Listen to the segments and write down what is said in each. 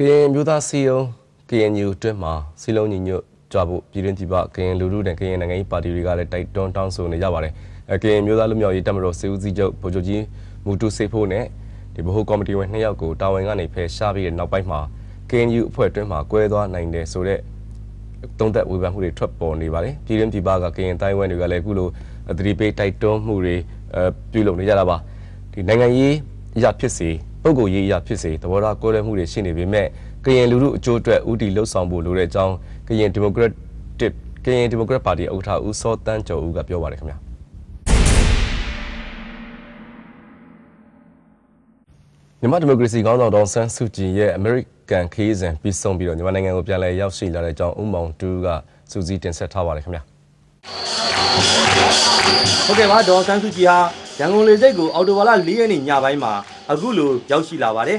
ကရင်မျိုးသားစီယုံ KNU တွင်းမှာစီလုံးညီညွတ်ကြဖို့ပြည်တွင်းပြည်ပကရင်လူလူနဲ့ကရင်နိုင်ငံရေးပါတီတွေကလည်းတိုက်တွန်းတောင်းဆိုနေကြပါတယ်။အဲကရင်မျိုးသားလူမျိုးရေးတပ်မတော်စေဦးစီးချုပ်ဗိုလ်ချုပ်ကြီးမူတူစေဖို့နဲ့ဒီဗဟိုကော်မတီဝင်နှစ်ယောက်ကိုတာဝန်ကနေဖယ်ရှားပြီးတဲ့နောက်ပိုင်းမှာ KNU အဖွဲ့တွင်းမှာကွဲသွားနိုင်တယ်ဆိုတဲ့တုံးသက်ဝေဖန်မှုတွေထွက်ပေါ်နေပါတယ်။ပြည်တွင်းပြည်ပကကရင်တိုင်းဝမ်တွေကလည်းအခုလိုအသတိပေးတိုက်တွန်းမှုတွေအဲပြုလုပ်နေကြတာပါ။ဒီနိုင်ငံရေးအရာဖြစ်စေ ပုဂ္ဂိုလ်ရေးအရာဖြစ်စေသဘောထားကွဲလွဲမှုတွေရှိနေပေမဲ့ကရင်လူထုအကျိုးအတွက်ဥတီလှုပ်ဆောင်ဖို့လိုတဲ့အကြောင်းကရင်ဒီမိုကရက်တစ်ကရင်ဒီမိုကရက်ပါတီဥက္ကဋ္ဌဦးစောတန်းကျော်ဦးကပြောပါတယ်ခင်ဗျာမြန်မာဒီမိုကရေစီခေါင်းဆောင်ဒေါန်ဆန်းစုကြည်ရဲ့အမေရိကန်ခီးစဉ်ပြီးဆုံးပြီးတော့မြန်မာနိုင်ငံကိုပြန်လည်ရောက်ရှိလာတဲ့အကြောင်းဦးမောင်တူးကစူးစီးတင်ဆက်ထားပါတယ်ခင်ဗျာဟုတ်ကဲ့ပါဒေါ်ဆန်းစုကြည်ဟာ ရန်ကုန်လေဆိပ်ကိုအော်တိုဘာလ၄ရက်နေ့ညပိုင်းမှာအခုလိုရောက်ရှိလာပါတယ်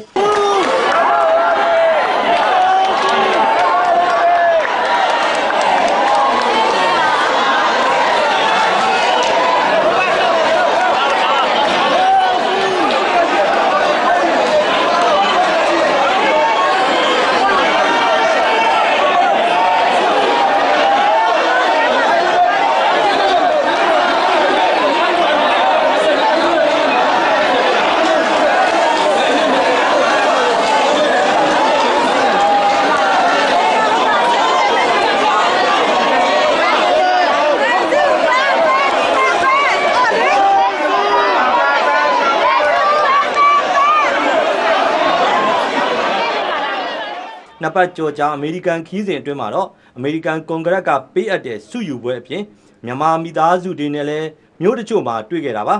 နှစ်ပတ်ကြော်ကြာအမေရိကန်ခီးစဉ်အတွင်းမှာတော့အမေရိကန်ကွန်ဂရက်ကပေးအပ်တဲ့စုယူပွဲအပြင်မြန်မာမိသားစုတွေနဲ့လည်းမြို့တချို့မှာတွေ့ခဲ့တာပါ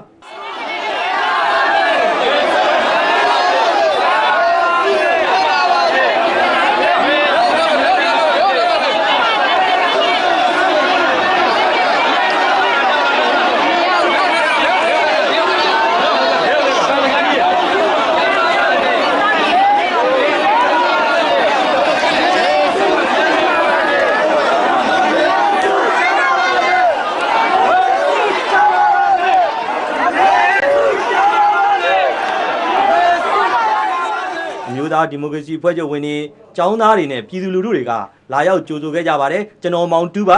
သားဒီမိုကရေစီဖွဲ့ချုပ်ဝင်တွေចောင်းသားတွေနဲ့ပြည်သူလူထုတွေကလာရောက်ကြိုဆိုခဲ့ကြပါတယ်ကျွန်တော်မောင်တူးပါ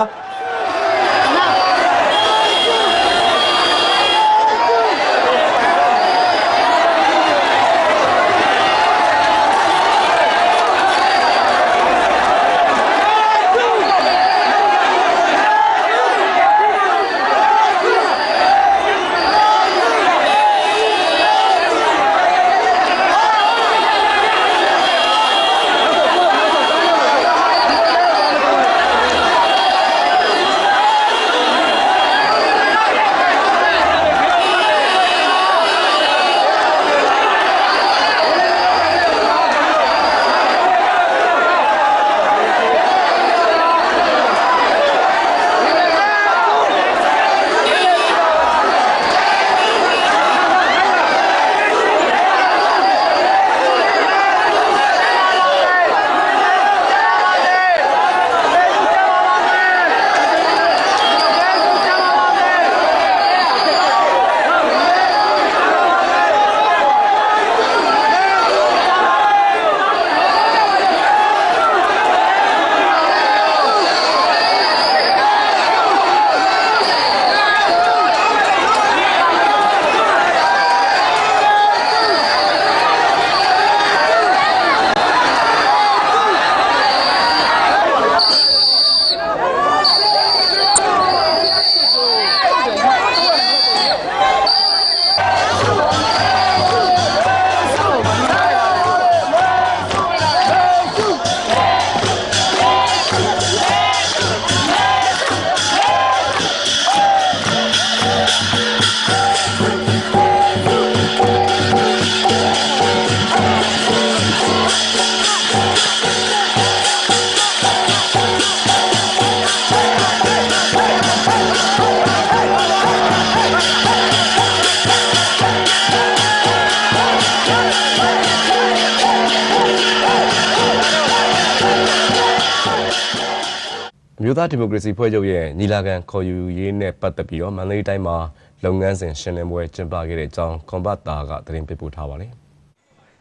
မျိုးသားဒီမိုကရေစီဖွဲ့ချုပ်ရဲ့ညီလာခံခေါ်ယူရေးနဲ့ပတ်သက်ပြီးတော့မန္တလေးတိုင်းမှာလုပ်ငန်းစဉ်ရှင်းလင်းပွဲကျင်းပခဲ့တဲ့အကြောင်းကွန်ဘတ်တာကသတင်းပေးပို့ထားပါတယ်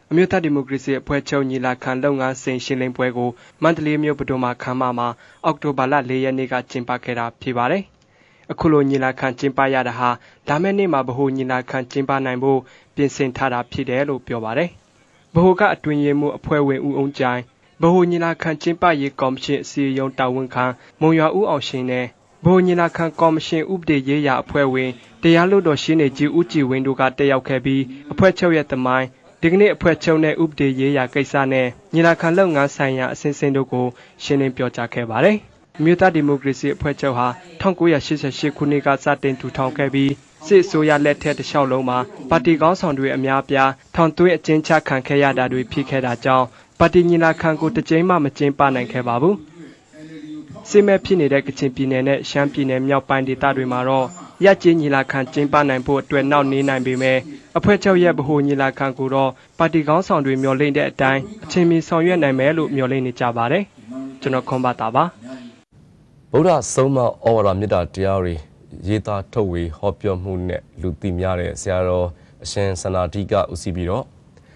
အမျိုးသားဒီမိုကရေစီအဖွဲ့ချုပ်ညီလာခံလုပ်ငန်းစဉ်ရှင်းလင်းပွဲကိုမန္တလေးမြို့ဗဒုမာခမ်းမမှာအောက်တိုဘာလ၄ရက်နေ့ကကျင်းပခဲ့တာဖြစ်ပါတယ်။အခုလိုညီလာခံကျင်းပရတာဟာလာမယ့်နေ့မှာဗဟိုညီလာခံကျင်းပနိုင်ဖို့ပြင်ဆင်ထားတာဖြစ်တယ်လို့ပြောပါတယ်။ဗဟိုကအတွင်ရင်မှုအဖွဲ့ဝင်ဦးအောင်ကျိုင် ဗဟိုညီလာခံကျင်းပရေးကော်မရှင်အစည်းအရုံးတာဝန်ခံမုံရွာဦးအောင်ရှင်နဲ့ဗဟိုညီလာခံကော်မရှင်ဥပဒေရေးရာအဖွဲ့ဝင်တရားလွှတ်တော်ရှင်းနေကြီးဦးကြည်ဝင်းတို့ကတက်ရောက်ခဲ့ပြီးအဖွဲ့ချုပ်ရဲ့တမိုင်းဒီကနေ့အဖွဲ့ချုပ်နဲ့ဥပဒေရေးရာကိစ္စနဲ့ညီလာခံလုပ်ငန်းဆိုင်ရာအစဉ်စဉ်တို့ကိုရှင်းလင်းပြောကြားခဲ့ပါတယ်။မြို့သားဒီမိုကရေစီအဖွဲ့ချုပ်ဟာ1988ခုနှစ်ကစတင်ထူထောင်ခဲ့ပြီးစစ်ဆိုရလက်ထက်တစ်လျှောက်လုံးမှာပါတီကောင်းဆောင်တွေအများပြားထောင်သွင်းအကျဉ်းချခံခဲ့ရတာတွေဖြစ်ခဲ့တာကြောင့် ပါတီညီလာခံကိုတစ်ကြိမ်မှမကျင်းပနိုင်ခဲ့ပါဘူး။စစ်မဲ့ဖြစ်နေတဲ့ကချင်ပြည်နယ်နဲ့ရှမ်းပြည်နယ်မြောက်ပိုင်းဒေသတွေမှာတော့ရက်ကျင်းညီလာခံကျင်းပနိုင်ဖို့အတွက်နောက်နေနိုင်ပေမဲ့အဖွဲ့ချုပ်ရဲ့ဗဟိုညီလာခံကိုတော့ပါတီကောင်းဆောင်တွေမျှော်လင့်တဲ့အတိုင်းအချိန်မီဆောင်ရွက်နိုင်မယ်လို့မျှော်လင့်နေကြပါတယ်။ကျွန်တော်ခွန်ပါတာပါ။ဗုဒ္ဓဆုံးမဩဝါဒမေတ္တာတရားတွေရေးသားထုတ်ဝေဟောပြောမှုနဲ့လူသိများတဲ့ဆရာတော်အရှင်စန္ဒာတိကဦးစီးပြီးတော့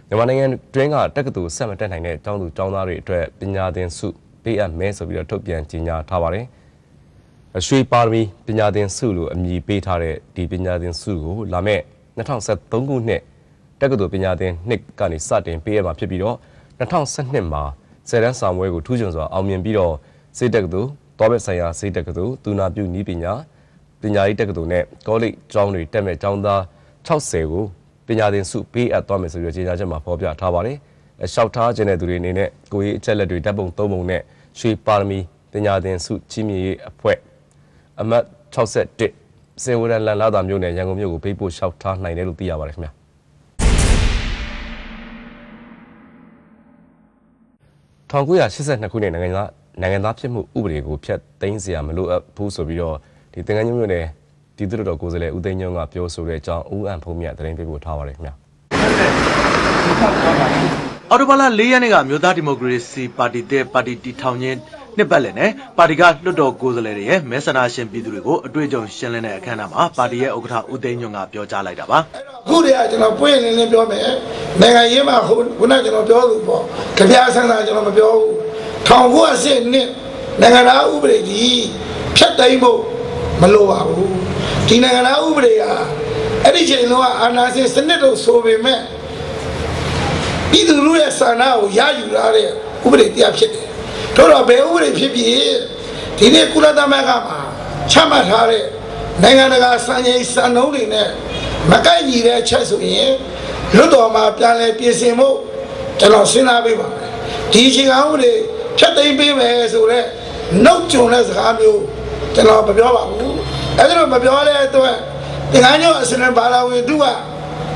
မြန်မာနိုင်ငံတွင်းကတက္ကသိုလ်ဆက်မတက်နိုင်တဲ့ကျောင်းသူကျောင်းသားတွေအတွက်ပညာသင်ဆုပေးအပ်မယ်ဆိုပြီးတော့ထုတ်ပြန်ကြေညာထားပါတယ်။အရွှေပါရမီပညာသင်ဆုလို့အမည်ပေးထားတဲ့ဒီပညာသင်ဆုကိုလာမယ့်2023ခုနှစ်တက္ကသိုလ်ပညာသင်နှစ်ကနေစတင်ပေးရမှာဖြစ်ပြီးတော့2012မှာဆယ်တန်းဆောင်ပွဲကိုထူးချွန်စွာအောင်မြင်ပြီးတော့စေတက္ကသိုလ်တောဘက်ဆိုင်ရာစေတက္ကသိုလ်သူနာပြုနည်းပညာပညာရေးတက္ကသိုလ်နဲ့ကောလိပ်ကျောင်းတွေတက်မဲ့ကျောင်းသား60ကို ပညာသင်ဆုပေးအပ်သွားမယ်ဆိုပြီးကြေညာချက်မှာဖော်ပြထားပါတယ်။လျှောက်ထားခြင်းတဲ့သူတွေအနေနဲ့ကိုယ်ရေးအချက်လက်တွေဓာတ်ပုံ၃ပုံနဲ့ရွှေပါရမီပညာသင်ဆုချီးမြှင့်ရေးအဖွဲ့အမတ်61စေဝရလန်လာတာမျိုးနဲ့ရန်ကုန်မြို့ကိုပေးပို့လျှောက်ထားနိုင်တယ်လို့သိရပါတယ်ခင်ဗျာ။1982ခုနှစ်နိုင်ငံသားနိုင်ငံသားဖြစ်မှုဥပဒေကိုဖျက်သိမ်းစရာမလိုအပ်ဘူးဆိုပြီးတော့ဒီတင်ကန်းညွန့်မြို့နယ် ဒီသူတော်ကိုယ်စားလှယ်ဦးသိန်းညွန့်ကပြောဆိုတဲ့အကြောင်းဦးအန်ဖုံးမြတ်သတင်းပေးပို့ထားပါတယ်ခင်ဗျာအော်တိုဘာလ၄ရက်နေ့ကမြို့သားဒီမိုကရေစီပါတီတဲ့ပါတီတီထောင်ခြင်းနှစ်ပတ်လည်နဲ့ပါတီကလွှတ်တော်ကိုယ်စားလှယ်တွေရဲ့မဲဆန္ဒရှင်ပြည်သူတွေကိုအတွေ့အကြုံရှင်းလင်းတဲ့အခမ်းအနားမှာပါတီရဲ့ဥက္ကဋ္ဌဦးသိန်းညွန့်ကပြောကြားလိုက်တာပါအခုတည်းကကျွန်တော်ပွင့်လင်းလင်းပြောမယ်နိုင်ငံရေးမှာခုခုနကကျွန်တော်ပြောလို့ပေါ့ကြပြဆန်းဆန်းကျွန်တော်မပြောဘူးထောင်ဖို့အစစ်နှစ်နိုင်ငံသားဥပဒေကြီးဖြတ်သိမ်းဖို့မလိုပါဘူး ဒီနိုင်ငံသားဥပဒေကအဲ့ဒီချိန်လုံးကအာဏာရှင်စနစ်တို့ဆိုပေမဲ့ပြည်သူလူရဲ့ဆန္ဒကိုရယူရတဲ့ဥပဒေတရားဖြစ်တယ်တို့တော့ဘယ်ဥပဒေဖြစ်ဖြစ်ဒီနေ့ကုလသမဂ္ဂမှာချမှတ်ထားတဲ့နိုင်ငံတကာစံချိန်စံနှုန်းတွေနဲ့မကိုက်ညီတဲ့ချက်ဆိုရင်လွတ်တော်မှာပြန်လဲပြင်ဆင်ဖို့ကျွန်တော်စဉ်းစားပေးပါမယ်ဒီအချိန်အောင်လေဖြတ်သိမ်းပေးမယ်ဆိုတော့နှုတ်ကြုံတဲ့စကားမျိုးကျွန်တော်မပြောပါဘူး အဲ့ဒါတော့မပြောတဲ့အတွက်ဒီကညောအစနဘာလာဝင်သူက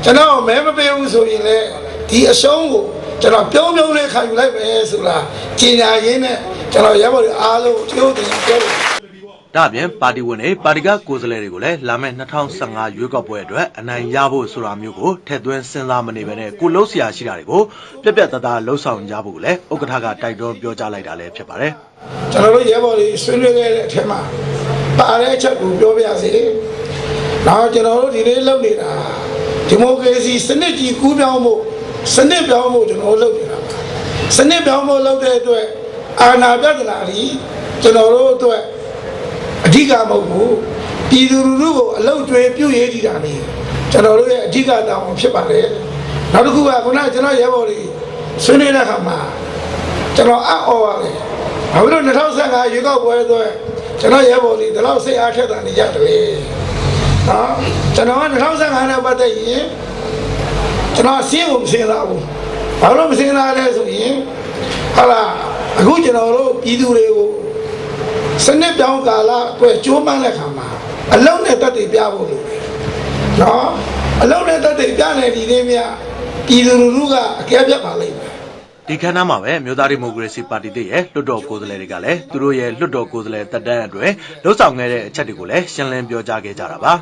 ကျွန်တော်မဲမပေးဘူးဆိုရင်လေဒီအရှုံးကိုကျွန်တော်ပြုံးပြုံးလေးခံယူလိုက်မယ်ဆိုတာကျင်ညာရင်းနဲ့ကျွန်တော်ရဲဘော်တွေအားလုံးတရုတ်တင်ပြောလို့ဒါအပြင်ပါတီဝင်တွေပါတီကကိုယ်စားလှယ်တွေကိုလည်းလာမယ့်2015ရွေးကောက်ပွဲအတွက်အနိုင်ရဖို့ဆိုတာမျိုးကိုထည့်သွင်းစဉ်းစားမနေဘဲနဲ့ကိုလှုပ်ရှားရှိတာတွေကိုပြက်ပြက်သားသားလှုပ်ဆောင်ကြဖို့လည်းဥက္ကဋ္ဌကတိုက်တွန်းပြောကြားလိုက်တာလည်းဖြစ်ပါတယ်ကျွန်တော်တို့ရဲဘော်တွေဆွေးနွေးခဲ့တဲ့အထက်မှာ ပါတဲ့အချက်ကိုပြောပြစေ။နောက်ကျွန်တော်တို့ဒီနေ့လုပ်နေတာဒီမိုကရေစီစနစ်ကြီးကူးပြောင်းဖို့စနစ်ပြောင်းဖို့ကျွန်တော်တို့လုပ်နေတာပါ။စနစ်ပြောင်းဖို့လုပ်တဲ့အတွက်အာဏာပြဿနာကြီးကျွန်တော်တို့အတွက်အဓိကမဟုတ်ဘူး။ပြည်သူလူထုကိုအလုတ်တွေပြုတ်ရေးကြည့်တာနေကျွန်တော်တို့ရဲ့အဓိကတောင်းဖြစ်ပါတယ်။နောက်တစ်ခုကခုနကကျွန်တော်ရဲဘော်တွေဆွေးနွေးတဲ့အခါမှာကျွန်တော်အံ့ဩရတယ်။ဘာလို့2015ရွေးကောက်ပွဲဆိုကျွ န်တော်ရဲဘော်လေးဒီလောက်စိတ်အားထက်တာနေကြတယ်လေ။နော်ကျွန်တော်က2015နဲ့ပတ်သက်ရင်ကျွန်တော်အစင်းကိုမစင်လာဘူး။ဘာလို့မစင်လာလဲဆိုရင်ဟာလာအခုကျွန်တော်တို့ပြည်သူတွေကိုစနစ်ပြောင်းကာလအတွက်ကြိုးပမ်းတဲ့ခါမှာအလုံးနဲ့တက်တည်ပြဖို့လိုတယ်။နော်အလုံးနဲ့တက်တည်ပြနေဒီနေ့မြပြည်သူလူထုကအကဲပြတ်ပါလိမ့်မယ် ဒီခန်းနားမှာပဲမြို့သားဒီမိုကရေစီပါတီတည်းရဲ့လွှတ်တော်ကိုယ်စားလှယ်တွေကလည်းသူတို့ရဲ့လွှတ်တော်ကိုယ်စားလှယ်တက်တန်းအတွက်လှုပ်ဆောင်ခဲ့တဲ့အချက်တွေကိုလည်းရှင်းလင်းပြောကြားခဲ့ကြတာပါ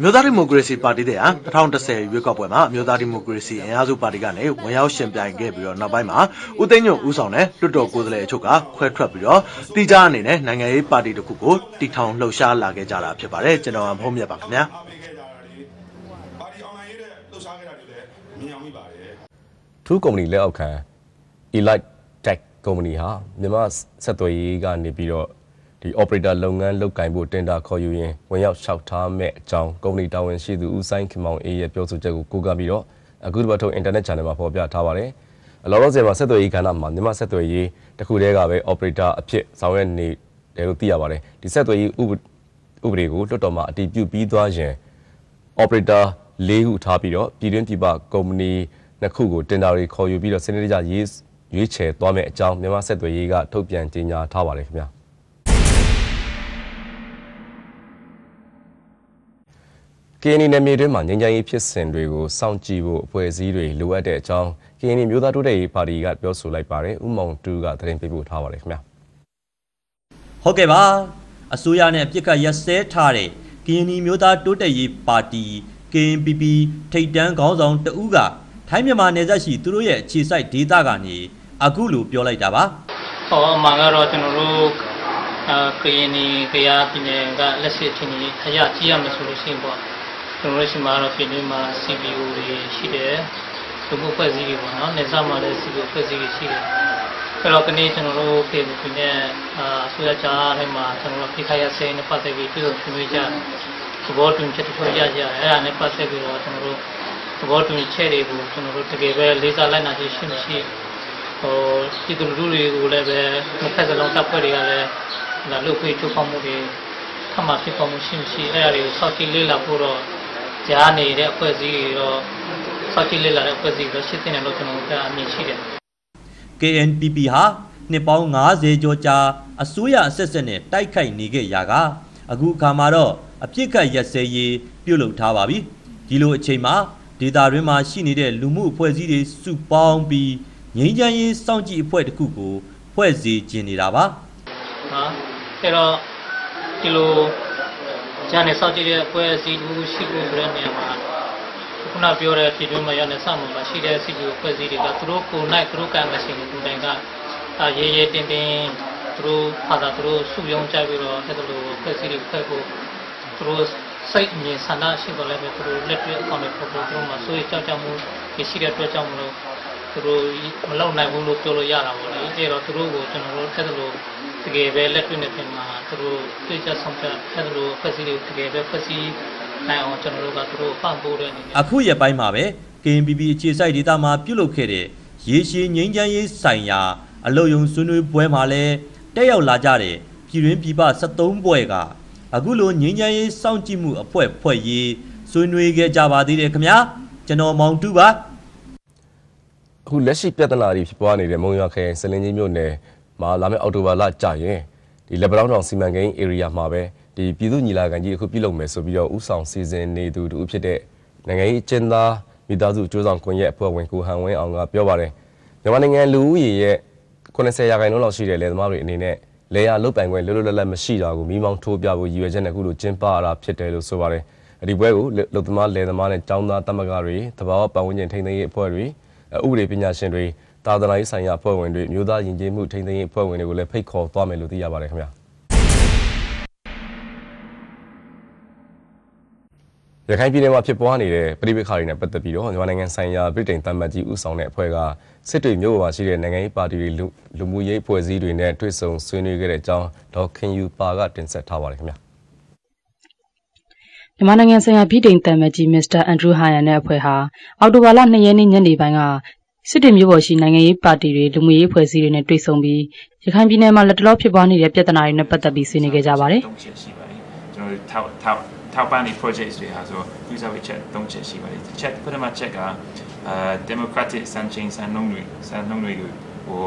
မြို့သားဒီမိုကရေစီပါတီတည်းဟာ2010ရွေးကောက်ပွဲမှာမြို့သားဒီမိုကရေစီအင်အားစုပါတီကနေဝင်ရောက်ရှင်ပြိုင်ခဲ့ပြီးတော့နောက်ပိုင်းမှာဦးသိန်းညွန့်ဦးဆောင်တဲ့လွှတ်တော်ကိုယ်စားလှယ်အချို့ကခွဲထွက်ပြီးတော့တိကျအနေနဲ့နိုင်ငံရေးပါတီတစ်ခုကိုတီထောင်လှုပ်ရှားလာခဲ့ကြတာဖြစ်ပါတယ်ကျွန်တော်ကမဟုတ်မြတ်ပါခင်ဗျာနေခဲ့ကြတာလေပါတီအောင်နိုင်ရေးတဲ့လှုပ်ရှားခဲ့တာတွေလည်းမြင်အောင်မိပါတယ်ထူးကုမ္ပဏီလက်အောက်ခံ Elite Tech ကုမ္ပဏီဟာမြန်မာဆက်သွယ်ရေးကနေပြီးတော့ဒီ operator လုပ်ငန်းလုပ်ကင်ဖို့တင်တာခေါ်ယူရင်ဝင်ရောက်လျှောက်ထားမဲ့အကြောင်းကုမ္ပဏီတာဝန်ရှိသူဦးဆိုင်ခင်မောင်အေးရဲ့ပြောဆိုချက်ကိုကိုးကားပြီးတော့အခုတစ်ပတ်ထုတ် internet channel မှာဖော်ပြထားပါတယ်အလောလောဆယ်မှာဆက်သွယ်ရေးကဏ္ဍမှာမြန်မာဆက်သွယ်ရေးတခုတည်းကပဲ operator အဖြစ်ဆောင်ရွက်နေတယ်လို့သိရပါတယ်ဒီဆက်သွယ်ရေးဥပဥပဒေကိုလွှတ်တော်မှာအတည်ပြုပြီးသွားရင် operator ၄ခုထားပြီးတော့ပြည်တွင်းပြည်ပကုမ္ပဏီနှစ်ခုကိုတင်ဒါတွေခေါ်ယူပြီးတော့စနစ်တကျရေး ရွေးချယ်သွားမယ့်အကြောင်းမြန်မာဆက်သွယ်ရေးကထုတ်ပြန်ကြေညာထားပါတယ်ခင်ဗျာကင်းနီနယ်မြေတွင်းမှာငြိမ်းချမ်းရေးဖြစ်စဉ်တွေကိုစောင့်ကြည့်ဖို့အဖွဲ့အစည်းတွေလိုအပ်တဲ့အကြောင်းကင်းနီမျိုးသားတိုးတက်ရေးပါတီကပြောဆိုလိုက်ပါတယ်ဥမောင်တူကသတင်းပေးပို့ထားပါတယ်ခင်ဗျာဟုတ်ကဲ့ပါအစိုးရနဲ့ပြစ်ခတ်ရက်စဲထားတဲ့ကရင်နီမျိုးသားတိုးတက်ရေးပါတီ KNPP ထိတ်တန်းခေါင်းဆောင်တဦးကထိုင်းမြန်မာနယ်စပ်ရှိသူတို့ရဲ့အခြေစိုက်ဒေသကနေ အခုလိုပြောလိုက်တာပါဟောအမှန်ကတော့ကျွန်တော်တို့အာကရင်နီကရပြည်နယ်ကလက်ရှိအချိန်ကြီးအရာကြီးရမယ်ဆိုလို့ရှိရင်ပေါ့ကျွန်တော်တို့ရှိမှာတော့ပြည်တွင်းမှာ CPO တွေရှိတယ်သူမှုဖွဲ့စည်းတွေပေါ့နော်နေစားမှာလည်း CPO ဖွဲ့စည်းတွေရှိတယ်အဲ့တော့ဒီနေ့ကျွန်တော်တို့ပြည်သူနဲ့အာဆွေးနွေးကြတဲ့မှာကျွန်တော်တို့ဖိခါရစေနဲ့ပတ်သက်ပြီးပြုလုပ်ဆွေးနွေးကြသဘောတူချက်တစ်ခုရကြအဲ့ဒါနဲ့ပတ်သက်ပြီးတော့ကျွန်တော်တို့သဘောတူချက်တွေကိုကျွန်တော်တို့တကယ်ပဲလေးစားလိုက်နာခြင်းရှိမရှိ ဟိုပြည်သူလူထုတွေကိုလည်းပဲတစ်ဖက်စလုံးတပ်ဖွဲ့တွေကလည်းဒါလူခွေထုတ်ဖောက်မှုတွေထပ်မဖြစ်ပေါ်မှုရှိမရှိအဲ့ဒါတွေကိုစောင့်ကြည့်လေ့လာဖို့တော့ကြားနေတဲ့အဖွဲ့အစည်းတွေတော့စောင့်ကြည့်လေ့လာတဲ့အဖွဲ့အစည်းတွေတော့ရှိတဲ့လို့ကျွန်တော်တို့ကအမြင်ရှိတယ် KNPP ဟာနှစ်ပေါင်း90ကျော်ကြာအစိုးရအဆက်ဆက်နဲ့တိုက်ခိုက်နေခဲ့ရာကအခုအခါမှာတော့အပြစ်ခတ်ရက်စဲရေးပြုလုပ်ထားပါပြီဒီလိုအချိန်မှာဒေတာတွင်းမှာရှိနေတဲ့လူမှုအဖွဲ့အစည်းတွေစုပေါင်းပြီး ငြိမ်းချမ်းရေးစောင့်ကြည့်အဖွဲ့တစ်ခုကိုဖွဲ့စည်းခြင်းနေတာပါနော်အဲ့တော့ဒီလိုဂျန်နဲ့စောင့်ကြည့်တဲ့အဖွဲ့အစည်းတူရှိဖို့ဆိုတဲ့နေရာမှာခုနပြောတဲ့ပြည်တွင်းမှာရတဲ့စမှုမှာရှိတဲ့စီပီအဖွဲ့အစည်းတွေကသူတို့ကိုယ်နိုင်သူတို့ကံမရှင်ကိုတိုင်ကအာရေးရေးတင်းတင်းသူတို့ဟာတာသူတို့စုယုံကြပြီးတော့အဲ့လိုအဖွဲ့အစည်းတွေဖွဲ့ဖို့သူတို့စိတ်အမြင်ဆန္ဒရှိတော့လည်းပဲသူတို့လက်တွေ့အကောင့်တွေပေါ်ပေါ်သူတို့မှာစိုးရိမ်ကြောက်ကြမှုရှိတဲ့အတွက်ကြောင့်မလို့ သူတို့မလုံနိုင်ဘူးလို့ပြောလို့ရတာပေါ့လေအဲတော့သူတို့ကိုကျွန်တော်တို့အဲ့လိုတကယ်ပဲလက်တွေ့နဲ့ပြင်မှာသူတို့သိကြဆောင်ချက်အဲ့လိုဖွဲ့စည်းတွေတကယ်ပဲဖွဲ့စည်းနိုင်အောင်ကျွန်တော်တို့ကသူတို့ပံ့ပိုးတဲ့အနေနဲ့အခုရက်ပိုင်းမှာပဲ KNPP အခြေစိုက်ဒေသမှာပြုလုပ်ခဲ့တဲ့ရေရှည်ငြိမ်းချမ်းရေးဆိုင်ရာ အလုံယုံဆွေးနွေးပွဲမှာလည်းတက်ရောက်လာကြတဲ့ပြည်တွင်းပြည်ပ73ပွဲကအခုလိုငြိမ်းချမ်းရေးစောင့်ကြည့်မှုအဖွဲ့ဖွဲ့ရေးဆွေးနွေးခဲ့ကြပါသေးတယ်ခင်ဗျာကျွန်တော်မောင်တူပါ အခုလက်ရှိပြဿနာတွေဖြစ်ပွားနေတဲ့မုံရွာခရိုင်စလင်ကြီးမြို့နယ်မှာလာမယ့်အောက်တိုဘာလကြာရင်ဒီလက်ပတောင်းတောင်စီမံကိန်း area မှာပဲဒီပြည်သူညီလာခံကြီးအခုပြုလုပ်မယ်ဆိုပြီးတော့ဥဆောင်စီစဉ်နေသူတူဖြစ်တဲ့နိုင်ငံရေးအကျဉ်းသားမိသားစုစ조사ကွန်ရက်အဖွဲ့ဝင်ကိုဟန်ဝင်းအောင်ကပြောပါတယ်မြန်မာနိုင်ငံလူဦးရေရဲ့90ရာခိုင်နှုန်းလောက်ရှိတဲ့လယ်သမားတွေအနေနဲ့လေယာလုတ်ပိုင်ခွင့်လွတ်လွတ်လပ်လပ်မရှိတာကိုမိမောင်းထိုးပြဖို့ရည်ရွယ်ချက်နဲ့အခုလိုကျင်းပရတာဖြစ်တယ်လို့ဆိုပါတယ်ဒီပွဲကိုလုတ်သမားလယ်သမားနဲ့ចောင်းသားတမကတွေတဘာဝပတ်ဝန်းကျင်ထိန်းသိမ်းရေးအဖွဲ့တွေ ဥပဒေပညာရှင်တွေတာသနာရေးဆိုင်ရာအဖွဲ့ဝင်တွေမြို့သားယဉ်ကျေးမှုထိန်းသိမ်းရေးအဖွဲ့ဝင်တွေကိုလည်းဖိတ်ခေါ်သွားမယ်လို့သိရပါတယ်ခင်ဗျာရခိုင်ပြည်နယ်မှာဖြစ်ပွားနေတဲ့ပြည်ပခါတွေနဲ့ပတ်သက်ပြီးတော့မြန်မာနိုင်ငံဆိုင်ရာပြည်တိုင်တမတ်ကြီးဦးဆောင်တဲ့အဖွဲ့ကစစ်တွေမြို့ပေါ်မှာရှိတဲ့နိုင်ငံရေးပါတီတွေလူမှုရေးအဖွဲ့အစည်းတွေနဲ့တွေ့ဆုံဆွေးနွေးခဲ့တဲ့အကြောင်းဒေါက်ခင်ယူပါကတင်ဆက်ထားပါတယ်ခင်ဗျာ မြန်မာနိုင်ငံဆိုင်ရာပြည်တိန်တမ်မကြီးမစ္စတာအန်ဒရူးဟာယန်နဲ့အဖွဲ့ဟာအော်တိုဘာလ2ရက်နေ့ညနေပိုင်းကစစ်တေမျိုးပေါ်ရှိနိုင်ငံရေးပါတီတွေလူမှုရေးအဖွဲ့အစည်းတွေနဲ့တွေ့ဆုံပြီးရခိုင်ပြည်နယ်မှာလက်တလောဖြစ်ပွားနေတဲ့ပြဿနာတွေနဲ့ပတ်သက်ပြီးဆွေးနွေးခဲ့ကြပါတယ်တုံးချက်ရှိပါတယ်ကျွန်တော်တို့ထောက်ထောက်ထောက်ပံ့နေ projects တွေဟာဆို user ဝေချက်တုံးချက်ရှိပါတယ်ချက်ပထမချက်ကအာ democratic စံချိန်စံနှုန်းတွေစံနှုန်းတွေကိုဟို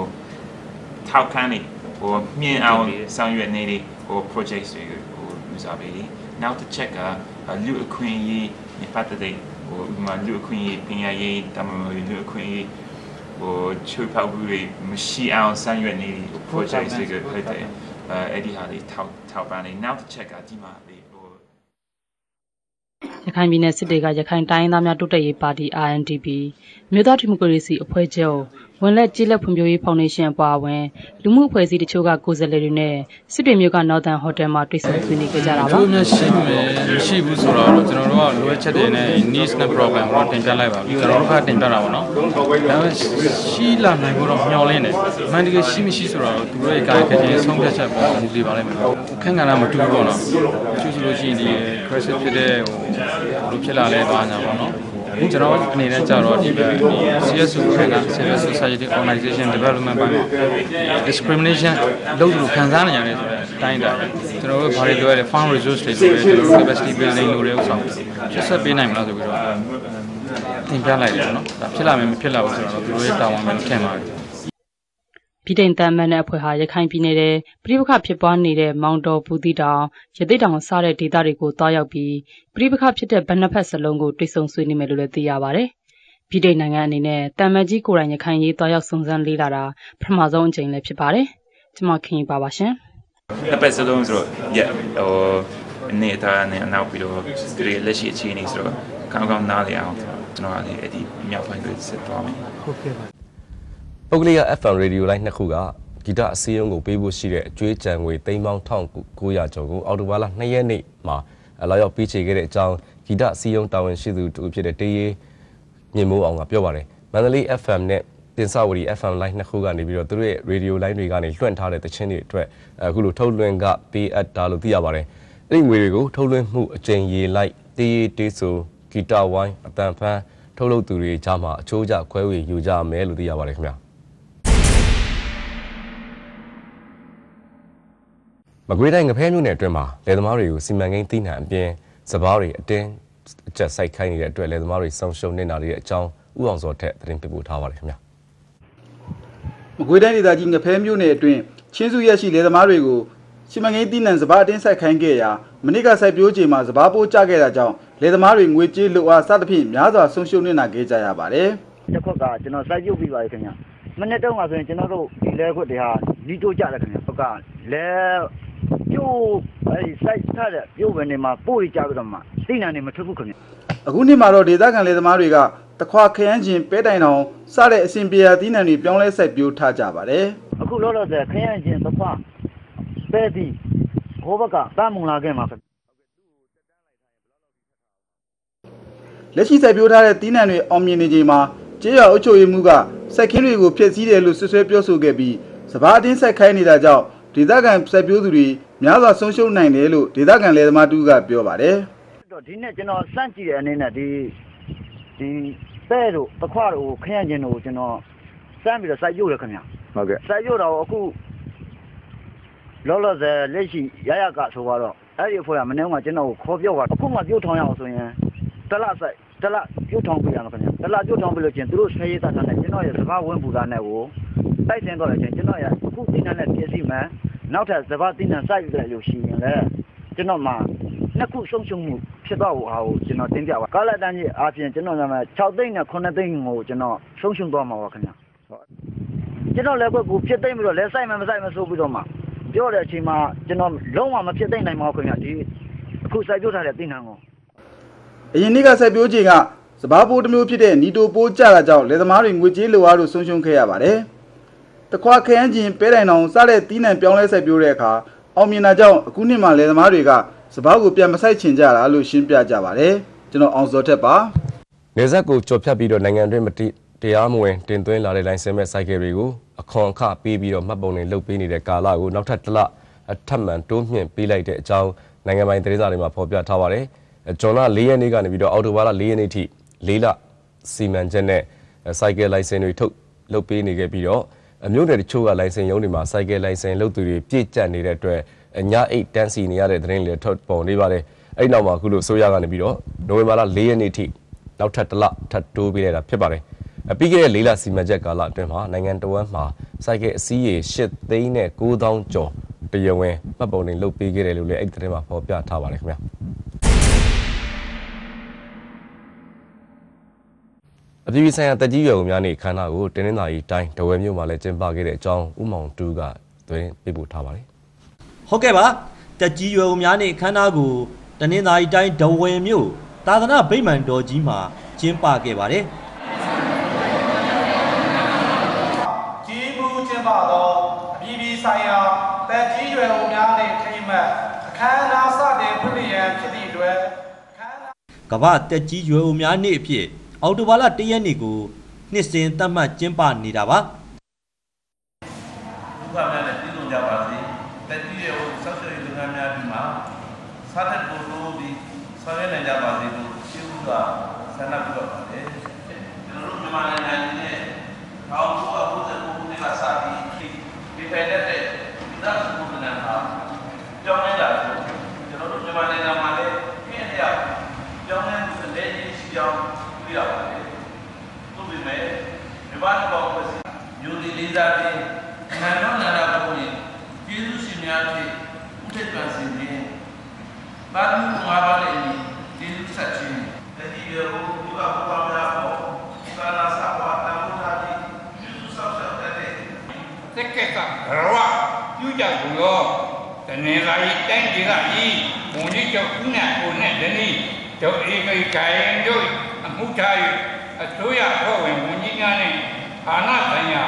ထောက်ခံနေဟိုမြင်အောင်ဆောင်ရွက်နေတဲ့ဟို projects တွေကိုဟို user ပေးတယ်နောက်တစ်ချက်က လူအခွင့်အရေးနဲ့ပတ်သက်တဲ့ဟိုဥပမာလူအခွင့်အရေးပညာရေးတမန်တော်လူအခွင့်အရေးဟိုချိုးဖောက်မှုတွေမရှိအောင်ဆောင်ရွက်နေတဲ့ projects တွေကိုဖြစ်တဲ့အဲအဲ့ဒီဟာလေးထောက်ထောက်ပံ့နေနောက်တစ်ချက်ကဒီမှာလေဟို ရခိုင်ပြည်နယ်စစ်တေကရခိုင်တိုင်းသားများတိုးတက်ရေးပါတီ RNDP မြို့သားဒီမိုကရေစီအဖွဲ့ချုပ်ဝန်လက်ကြီးလက်ဖွံ့ဖြိုးရေးဖောင်ဒေးရှင်းအပါအဝင်လူမှုအဖွဲ့အစည်းတချို့ကကိုယ်စားလှယ်တွေနဲ့စစ်တွေမြို့ကနော်သန်ဟိုတယ်မှာတွေ့ဆုံဆွေးနွေးခဲ့ကြတာပါတို့များရှိမယ်မရှိဘူးဆိုတော့ကျွန်တော်တို့ကလိုအပ်ချက်တွေနဲ့ needs နဲ့ problem ကိုတင်ပြလိုက်ပါပြီကျွန်တော်တို့ကတင်ပြတာပါနော်ဒါပေမဲ့ရှိလာနိုင်ဖို့တော့မျှော်လင့်တယ်အမှန်တကယ်ရှိမရှိဆိုတော့သူတို့ရဲ့ကာယကံချင်းဆုံးဖြတ်ချက်ပေါ်မူတည်ပါလိမ့်မယ်အ ခက်အခဲကမတူဘူးပေါ့နော်ကျူးဆိုလို့ရှိရင်ဒီ crisis ဖြစ်တဲ့ဟိုဘလို့ဖြစ်လာလဲပါညာပေါ့နော်ကျွန်တော်အနေနဲ့ကြတော့ဒီပဲဒီ CSO ခက်က Civil Society Organization Development ဘက်မှာ discrimination လုပ်လို့ခံစားနေရတယ်ဆိုတော့အတိုင်းတာပဲကျွန်တော်တို့ဘာတွေပြောရလဲ farm resource တွေလိုပဲကျွန်တော်တို့ capacity building လိုတွေဥဆောင်ချက်ဆက်ပေးနိုင်မလားဆိုပြီးတော့သင်ပြလိုက်တယ်နော်ဒါဖြစ်လာမယ်မဖြစ်လာဘူးဆိုတော့သူတို့ရဲ့တာဝန်ပဲလို့ထင်ပါတယ် ပြည်တိုင်တမ်းမန်တဲ့အဖွဲ့ဟာရခိုင်ပြည်နယ်ထဲပြည်ပခဖြစ်ပွားနေတဲ့မောင်တော်ဘူးတိတောင်ရသိတောင်စတဲ့ဒေသတွေကိုတွားရောက်ပြီးပြည်ပခဖြစ်တဲ့ဗနက်ဖက်စလုံးကိုတွေ့ဆုံဆွေးနွေးမယ်လို့လည်းသိရပါဗျ။ပြည်တိုင်နိုင်ငံအနေနဲ့တမ်မတ်ကြီးကိုယ်တိုင်ရခိုင်ရေးတွားရောက်စုံစမ်းလေးလာတာပထမဆုံးအကြိမ်လည်းဖြစ်ပါတယ်။ကျွန်မခင်ပါပါရှင်။အပတ်စလုံးဆိုတော့ရဟိုအနေထားနဲ့နောက်ပြီးတော့ဒီလက်ရှိအခြေအနေဆိုတော့ကောင်းကောင်းနားလည်အောင်ကျွန်တော်ကအဲ့ဒီမြောက်ပိုင်းတွေဆက်သွားမယ်ပု ဂ္ဂလိက FM Radio လိုင်းနှစ်ခုကဂီတအစည်းအရုံးကိုပေးဖို့ရှိတဲ့အကျွေးကြံငွေသိန်းပေါင်း1900ကျော်ကိုအော်တိုဘာလ2ရက်နေ့မှာလာရောက်ပေးချေခဲ့တဲ့အကြောင်းဂီတအစည်းအရုံးတာဝန်ရှိသူတူဖြစ်တဲ့တေးရေးမြင့်မိုးအောင်ကပြောပါတယ်မန္တလေး FM နဲ့တင်စဝတီ FM line နှစ်ခုကနေပြီးတော့သူတို့ရဲ့ radio line တွေကနေလွှင့်ထားတဲ့တခြင်းတွေအတွက်အခုလိုထုတ်လွှင့်ကပေးအပ်တာလို့သိရပါတယ်အဲ့ဒီငွေတွေကိုထုတ်လွှင့်မှုအကြိမ်ရေလိုက်တေးရေးတေးဆိုဂီတဝိုင်းအတန်ဖန်းထုတ်လုပ်သူတွေကြားမှာအချိုးကျခွဲဝေယူကြမယ်လို့သိရပါတယ်ခင်ဗျာ မကွေးတိုင်းငဖဲမြို့နယ်အတွင်းမှာလယ်သမားတွေကိုစီမံကိန်းသိနှံအပြင်စပားတွေအတင်းအကျပ်စိုက်ခိုင်းနေတဲ့အတွက်လယ်သမားတွေဆုံးရှုံးနေတာတွေအကြောင်းဥအောင်စောထက်သတင်းပေးပို့ထားပါတယ်ခင်ဗျာမကွေးတိုင်းဒေသကြီးငဖဲမြို့နယ်အတွင်းချင်းစုရက်ရှိလယ်သမားတွေကိုစီမံကိန်းတည်နံစပားအတင်းဆက်ခိုင်းခဲ့ရာမနစ်ကစိုက်ပျိုးချိန်မှာစပားပိုးကျခဲ့တာကြောင့်လယ်သမားတွေငွေကြေးလိုအားစသဖြင့်များစွာဆုံးရှုံးနေတာခဲ့ကြရပါတယ်တစ်ခွက်ကကျွန်တော်စိုက်ပြုတ်ပြီးပါပြီခင်ဗျမနေ့တုန်းကဆိုရင်ကျွန်တော်တို့ဒီလဲခွက်တွေဟာလီတိုးကြတယ်ခင်ဗျဘက်ကလဲ ကျိုးအဲဒီစိုက်ထားတဲ့ပြုတ်ဝင်နေမှာပို့ရကြပြီးတော့မှသိနာနေမထွက်ဘူးခင်ဗျ။အခုနှစ်မှာတော့ဒေသခံလယ်သမားတွေကတခွာခရမ်းချင်းပဲတိုင်တောင်စတဲ့အစဉ်ပြေရာသီးနှံတွေပြောင်းလဲစိုက်ပျိုးထားကြပါတယ်အခုလောလောဆယ်ခရမ်းချင်းတစ်ခွပဲဒီဟိုဘက်ကတမ်းမုံလာခဲ့မှာခင်။လက်ရှိစိုက်ပျိုးထားတဲ့သီးနှံတွေအောင်မြင်နေချိန်မှာကျေးရွာအုပ်ချုပ်ရေးမှုကစိုက်ခင်းတွေကိုဖျက်ဆီးတယ်လို့ဆွဆွဲပြောဆိုခဲ့ပြီးစပားအတင်းစိုက်ခိုင်းနေတာကြောင့်ဒေသခံစိုက်ပျိုးသူတွေ များစွာဆုံးရှုံးနိုင်တယ်လို့ဒေသခံလယ်သမားတူကပြောပါတယ်။တော့ဒီနေ့ကျွန်တော်စန့်ကြည့်တဲ့အနေနဲ့ဒီဒီပဲတို့တစ်ခွတို့ခရမ်းချင်းတို့ကျွန်တော်စမ်းပြီးတော့စိုက်ရုပ်ရခင်ဗျဟုတ်ကဲ့စိုက်ရုပ်တော့အခုလောလောဆယ်လက်ရှိရရကဆိုတော့အဲ့ဒီအဖွဲ့ကမနေ့ကကျွန်တော်ကိုခေါ်ပြောတာအခုမှပြုတ်ထောင်ရအောင်ဆိုရင်တလစိုက်တလပြုတ်ထောင်ပြရမှာခင်ဗျတလပြုတ်ထောင်ပြလို့ချင်းသူတို့ဆွေးရတာနဲ့ကျွန်တော်ရဲ့စကားဝင်ပူတာနဲ့ကိုတိုက်တင်တော့လည်းချင်းကျွန်တော်ရဲ့အခုတင်းနဲ့ပြည့်စုံမယ် နောက်ထပ်စဘာတင်းနဲ့စိုက်ရလို့ရှိရင်လည်းကျွန်တော်မှနှစ်ခုဆုံးရှုံးမှုဖြစ်တော့ဟာကိုကျွန်တော်တင်ပြပါကားလက်တန်းကြီးအားဖြင့်ကျွန်တော်ကမှ6သိန်းနဲ့9သိန်းကိုကျွန်တော်ဆုံးရှုံးသွားမှာပါခင်ဗျကျွန်တော်လည်းကိုဖြစ်သိမ့်ပြီးတော့လဲဆိုင်မမဆိုင်မဆိုးပြီးတော့မှပြောတဲ့အချိန်မှာကျွန်တော်လုံးဝမဖြစ်သိမ့်နိုင်ပါဘူးခင်ဗျဒီအခုစိုက်ပြထားတဲ့တင်းနှံကိုအရင်နေ့ကဆက်ပြိုးချိန်ကစပားပိုးတစ်မျိုးဖြစ်တဲ့နီတိုပိုးကြတာကြောင့်လယ်သမားတွေငွေကြေးလိုအားလို့ဆုံးရှုံးခဲ့ရပါတယ်။ တခွာခရမ်းချင်းပဲတိုင်တောင်စတဲ့တီးနှံပြောင်းလဲဆက်ပြိုးတဲ့အခါအောင်မြင်တာကြောင့်အခုနှစ်မှာလယ်သမားတွေကစပားကိုပြန်မဆိုင်ချင်ကြတာလို့ရှင်းပြကြပါတယ်။ကျွန်တော်အောင်စောထက်ပါနေဆက်ကိုကြော်ဖြတ်ပြီးတော့နိုင်ငံတွင်းမတိတရားမဝင်တင်သွင်းလာတဲ့လိုင်စင်မဲ့စိုက်ကယ်တွေကိုအခွန်အခပေးပြီးတော့မှတ်ပုံတွေလုပ်ပေးနေတဲ့ကာလကိုနောက်ထပ်တစ်လအထပ်မံတိုးမြှင့်ပေးလိုက်တဲ့အကြောင်းနိုင်ငံပိုင်သတင်းစာတွေမှာဖော်ပြထားပါတယ်။ဂျွန်လ၄ရက်နေ့ကနေပြီးတော့အော်တိုဘာလ၄ရက်နေ့ထိ၄လစီမံချက်နဲ့စိုက်ကယ်လိုင်စင်တွေထုတ်လုပ်ပေးနေခဲ့ပြီးတော့ အမျိုးနယ်တချို့ကလိုင်စင်ရုံးတွေမှာစိုက်ကယ်လိုင်စင်လုပ်သူတွေပြည့်ကျက်နေတဲ့အတွက်ညအိတ်တန်းစီနေရတဲ့သတင်းတွေထုတ်ပေါ်နေပါတယ်။အဲ့နောက်မှာအခုလိုဆိုရကနေပြီးတော့နိုဝင်ဘာလ၄ရက်နေ့ထိနောက်ထပ်တစ်လထပ်တိုးပေးလိုက်တာဖြစ်ပါတယ်။အပြီးခဲ့တဲ့လေးလစီမံချက်ကာလအတွင်းမှာနိုင်ငံတော်ဝန်မှာစိုက်ကယ်အစည်းရေ၈သိန်းနဲ့9000ကျော်တရားဝင်မှတ်ပုံတင်လုပ်ပေးခဲ့တယ်လို့လည်းအဲ့ဒီသတင်းမှာဖော်ပြထားပါတယ်ခင်ဗျာ။ အပြည်ပြည်ဆိုင်ရာတက်ကြီးရွယ်ဦးများနေ့ခမ်းနားကိုတင်းနှင်းသာရီတိုင်းဒဝဲမြို့မှာလည်းကျင်းပခဲ့တဲ့အကြောင်းဥမောင်တူကသတင်းပေးပို့ထားပါတယ်ဟုတ်ကဲ့ပါတက်ကြီးရွယ်ဦးများနေခန်းနာကိုတနင်္သာရီတိုင်းဒဝယ်မြို့ဒသာသနာဗိမာန်တော်ကြီးမှာကျင်းပခဲ့ပါတယ်ကြီးမှုကျင်းပသောအပြည်ပြည်ဆိုင်ရာတက်ကြီးရွယ်ဦးများနှင့်ခိမ့်မတ်အခမ်းအနားစတင်ဖွင့်လှစ်ရန်ဖြစ်သည့်အတွက်ကမ္ဘာတက်ကြီးရွယ်အိုများနေ့အဖြစ် အော်တိုဘာလ၁ရက်နေ့ကိုနှစ်စဉ်သတ်မှတ်ကျင်းပနေတာပါဒုက္ခများနဲ့ပြည်စုံကြပါစေတက်ကြီးရဲ့ဆောက်ရှောက်ရေးလုပ်ငန်းများဒီမှာစားတဲ့ပုံလို့ဒီဆောင်ရွက်နိုင်ကြပါစေလို့ရှိဦးစွာဆန္ဒပြုတော့ပါတယ်ကျွန်တော်တို့မြန်မာနိုင်ငံနဲ့ကောင်းမှုအမှုတဲ့ပုံတွေကစပြီးဒီဖက်တဲ့တဲ့ဒါစမှုနဲ့ဟာကြောင်းနေတာဆိုကျွန်တော်တို့မြန်မာနိုင်ငံမှာလည်းပြည့်ရကြောင်းနေမှုစတဲ့ကြီးရှိအောင် ပြရပါတယ်သူ့ပေမဲ့မြန်မာနိုင်ငံပေါ်ကမျိုးဒီလေးစားတဲ့နိုင်ငံတော်နာနာပုံနဲ့ပြည်သူရှင်များဖြင့်ဥထိပ်ပန်စင်ခြင်းပါဠိမှာပါလေဒီလူဆက်ခြင်းတတိယဘုရားဘုရားများပေါ်သာနာစာဝတ္တမုဒ္ဒတိပြည်သူဆောက်ရှောက်တဲ့တက်ကက်ကရဝပြုကြဘူးရောတနေလာဤတိုင်းဒေသဤဘုံကြီးကျော်ခုနကိုနဲ့ဒီနေ့တို့အေမိကိုင်တို့အ မှုထား၍အစိုးရဖွဲ့ဝင်ဝန်ကြီးများနဲ့ဌာနဆိုင်ရာ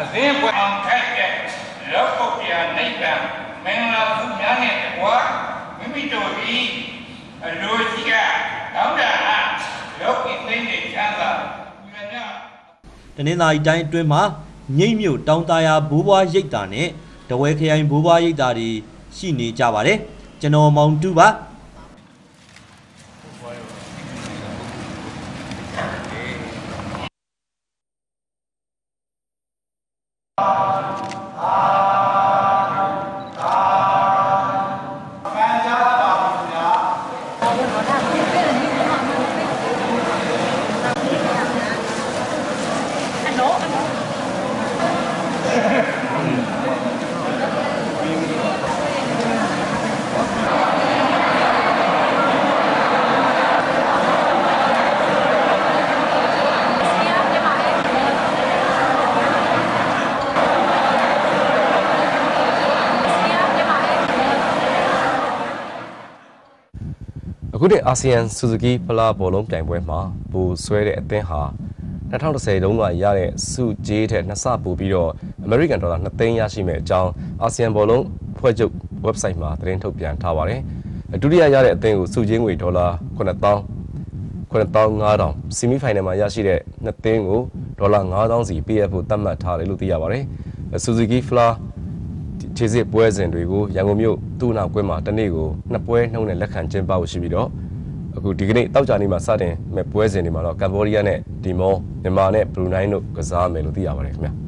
အသင်းဖွဲ့အောင်ထက်တဲ့လောက်ပုတ်ပြနိဗ္ဗာန်မင်္ဂလာမှုများနဲ့တကွာမိမိတို့ဤအလိုရှိကတောင်းတာလောက်ပြီးသိနေချမ်းသာတနင်္သာရီတိုင်းအတွင်းမှာမြိတ်မြို့တောင်တာယာဘိုးဘွားရိပ်တာနဲ့တဝဲခရိုင်ဘိုးဘွားရိပ်တာတွေရှိနေကြပါတယ်ကျွန်တော်မောင်တူပါ အခုတဲ့အာဆီယံဆူဇူကီဖလားဘောလုံးပြိုင်ပွဲမှာဘူဆွဲတဲ့အသင်းဟာ2010တုန်းကရတဲ့စုကြေးထက်နှစ်ဆပိုပြီးတော့အမေရိကန်ဒေါ်လာ2သိန်းရရှိမဲ့အကြောင်းအာဆီယံဘောလုံးဖွဲ့ချုပ် website မှာသတင်းထုတ်ပြန်ထားပါတယ်။ဒုတိယရတဲ့အသင်းကိုစုကြေးငွေဒေါ်လာ9000 9500ဆီမီဖိုင်နယ်မှာရရှိတဲ့2သိန်းကိုဒေါ်လာ9000စီပေးရဖို့သတ်မှတ်ထားတယ်လို့သိရပါတယ်။ဆူဇူကီဖလား ခြေစစ်ပွဲစဉ်တွေကိုရန်ကုန်မြို့သူ့နောက်ကွဲမှာတနေ့ကိုနှစ်ပွဲနှုံးနဲ့လက်ခံကျင်းပဖို့ရှိပြီးတော့အခုဒီကနေ့တောက်ကြနေမှာစတင်မဲ့ပွဲစဉ်တွေမှာတော့ကမ်ဘောဒီးယားနဲ့ဒီမောမြန်မာနဲ့ဘရူနိုင်းတို့ကစားမယ်လို့သိရပါတယ်ခင်ဗျာ